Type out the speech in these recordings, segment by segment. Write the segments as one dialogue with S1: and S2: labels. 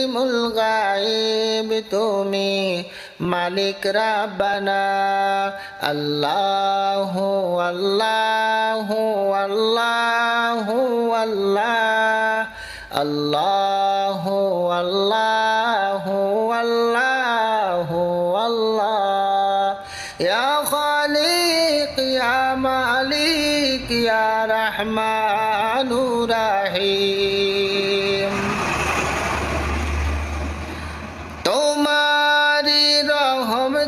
S1: আলিমুল গায়েব তুমি মালিক রাব্বানা আল্লাহ আল্লাহ আল্লাহ আল্লাহ আল্লাহ আল্লাহ আল্লাহ আল্লাহ ইয়া খালিক ইয়া মালিক ইয়া রহমানুর রহিম তোমারি রহম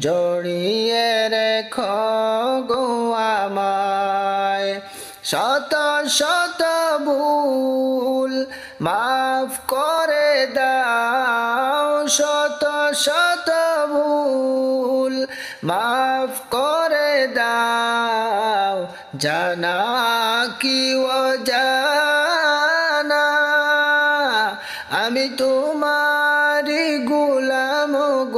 S1: জড়িয়ে রেখ গো আমায়। শত শত ভুল মাফ করে দাও। শত শত ভুল মাফ করে দাও। জানা কি ও জানা আমি তোমারি গুলাম গো।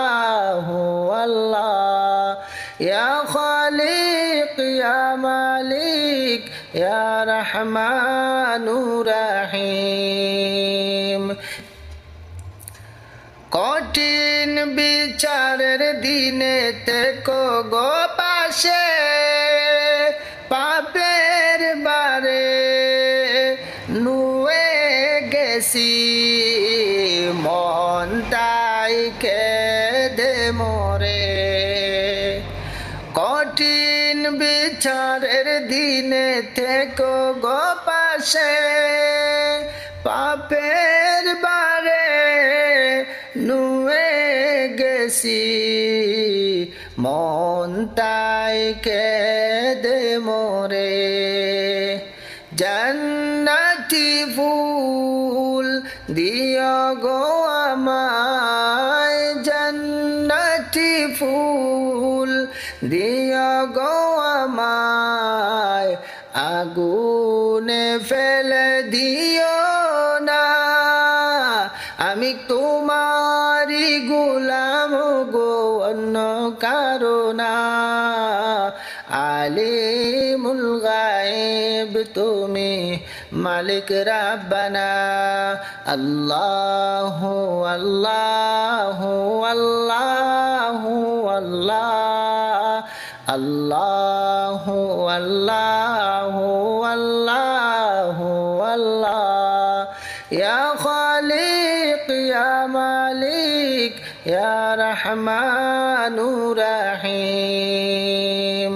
S1: মালিক, ইয়া রহিম। কঠিন বিচারের দিনে তেকো গো পাশে, পাপের বারে নুয়ে গেছি। মন তাই কে দে মোরে। বিচারের দিনে থেকো গো পাশে, পাপের বারে নুয়ে গেছি। মন তাই দে মোরে, জান্নাতি ফুল দিয় গো ফুল দিয় গো আমায়, আগুনে ফেলে দিও না। আমি তোমারি গুলাম গো, অন্য কারণা আলিমুল গায়েব তুমি মালিক রাব্বানা। আল্লাহ আল্লাহ আল্লাহ। আল্লাহ আল্লাহ আল্লাহ আল্লাহ আল্লাহ। ইয়া খালিক ইয়া মালিক ইয়া রহমানুর রহিম।